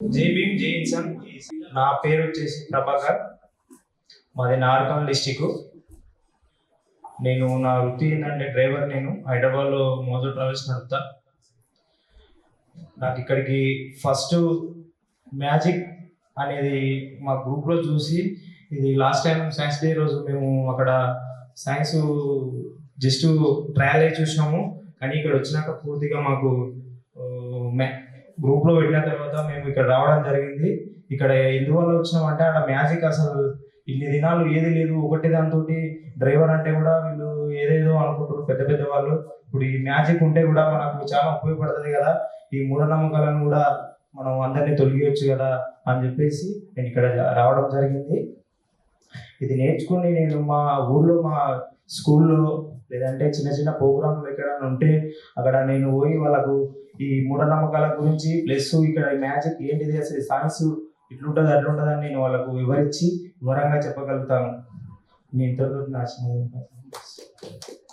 జై భీమ్ నా పేరు వచ్చేసి ప్రభాకర్. మాది నార్కల్ డిస్టిక్ నేను నా వృత్తి ఏంటంటే డ్రైవర్ నేను. హైదరాబాద్లో మోజో ట్రావెల్స్ నడుపుతా. నాకు ఇక్కడికి ఫస్ట్ మ్యాజిక్ అనేది మా గ్రూప్లో చూసి ఇది లాస్ట్ టైం సైన్స్ డే రోజు మేము అక్కడ సైన్స్ జస్ట్ ట్రయల్ అయి చూసినాము. కానీ ఇక్కడ వచ్చినాక పూర్తిగా మాకు గ్రూప్లో పెట్టిన తర్వాత మేము ఇక్కడ రావడం జరిగింది. ఇక్కడ ఎందువల్ల వచ్చినామంటే అక్కడ మ్యాజిక్ అసలు ఇన్ని దినాలు ఏది లేదు ఒకటి దాంతో డ్రైవర్ అంటే కూడా వీళ్ళు ఏదేదో అనుకుంటారు పెద్ద పెద్ద వాళ్ళు. ఇప్పుడు ఈ మ్యాజిక్ ఉంటే కూడా మనకు చాలా ఉపయోగపడుతుంది కదా. ఈ మూఢనమ్మకాలను కూడా మనం అందరినీ తొలగియొచ్చు కదా అని చెప్పేసి నేను ఇక్కడ రావడం జరిగింది. ఇది నేర్చుకుని నేను మా ఊర్లో మా స్కూల్లో లేదంటే చిన్న చిన్న ప్రోగ్రాంలు ఎక్కడైనా ఉంటే అక్కడ నేను పోయి వాళ్ళకు ఈ మూఢనమ్మకాల గురించి ప్లస్ ఇక్కడ మ్యాజిక్ ఏంటిది అసలు సైన్స్ ఇట్లుంటుంది అట్లుంటుంది అని నేను వాళ్ళకు వివరించి వివరంగా చెప్పగలుగుతాను. నేను ఇంతవరకు నాశనం